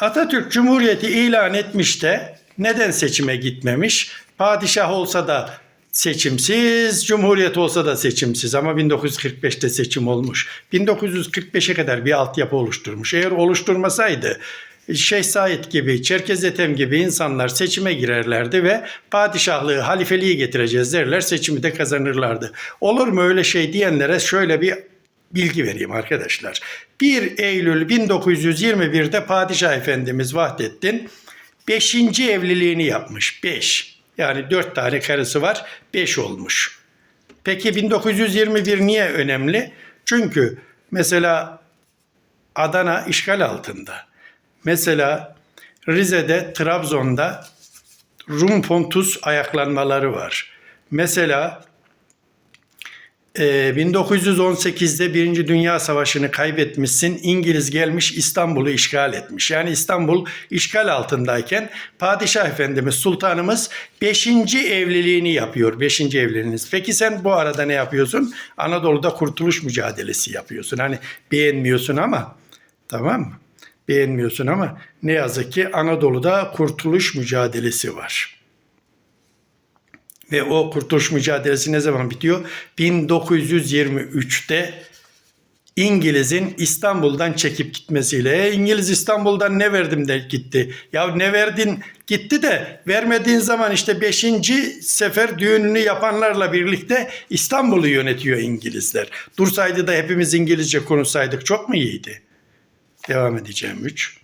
Atatürk Cumhuriyeti ilan etmiş de neden seçime gitmemiş? Padişah olsa da seçimsiz, Cumhuriyet olsa da seçimsiz ama 1945'te seçim olmuş. 1945'e kadar bir altyapı oluşturmuş. Eğer oluşturmasaydı Şeyh Said gibi, Çerkez Ethem gibi insanlar seçime girerlerdi ve padişahlığı, halifeliği getireceğiz derler, seçimi de kazanırlardı. Olur mu öyle şey diyenlere şöyle bir bilgi vereyim arkadaşlar. 1 Eylül 1921'de Padişah Efendimiz Vahdettin 5. evliliğini yapmış. 5. Yani 4 tane karısı var. 5 olmuş. Peki 1921 niye önemli? Çünkü mesela Adana işgal altında. Mesela Rize'de, Trabzon'da Rum Pontus ayaklanmaları var. Mesela ee, 1918'de Birinci Dünya Savaşı'nı kaybetmişsin. İngiliz gelmiş İstanbul'u işgal etmiş. Yani İstanbul işgal altındayken Padişah Efendimiz Sultanımız 5. evliliğini yapıyor. 5. evliliğiniz. Peki sen bu arada ne yapıyorsun? Anadolu'da kurtuluş mücadelesi yapıyorsun. Hani beğenmiyorsun ama tamam mı? Beğenmiyorsun ama ne yazık ki Anadolu'da kurtuluş mücadelesi var. Ve o kurtuluş mücadelesi ne zaman bitiyor? 1923'te İngiliz'in İstanbul'dan çekip gitmesiyle. E, İngiliz İstanbul'dan ne verdim de gitti. Ya ne verdin gitti de vermediğin zaman işte 5. sefer düğününü yapanlarla birlikte İstanbul'u yönetiyor İngilizler. Dursaydı da hepimiz İngilizce konuşsaydık çok mu iyiydi? Devam edeceğim 3.